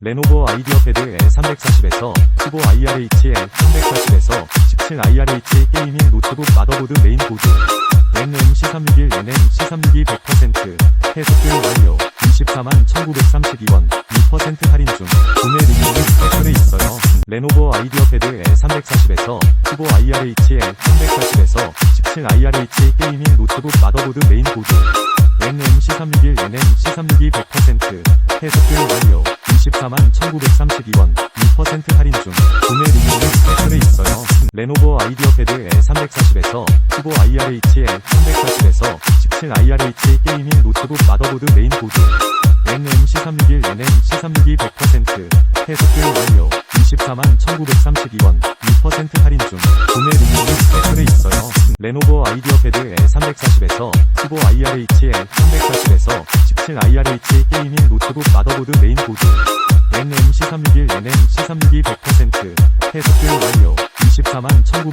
레노버 아이디어 패드 L340에서 15 IRH L340에서 17 IRH 게이밍 노트북 마더보드 메인보드 NMC361 NMC362 100% 해석글 완료 24만 1932원 2% 할인 중. 구매 링크는 댓글에 있어요. 레노버 아이디어 패드 L340에서 15 IRH L340에서 17 IRH 게이밍 노트북 마더보드 메인보드. NMC361 NMC362 100% 해석글 완료 24만 1932원 2% 할인 중 구매 링크는 댓글에 있어요. 레노버 아이디어 패드 L340에서 15 IRH L340에서 17 IRH 게이밍 노트북 마더보드 메인보드 NMC361 NMC362 100% 해석글 완료 24만 1932원 2% 할인 중 구매 링크는 댓글에 있어요. 레노버 아이디어 패드 L340에서 15 IRH L340에서 17 IRH 게이밍 노트북 마더보드 메인보드 NMC361 NMC362 100% 해석글 완료 24만 1932원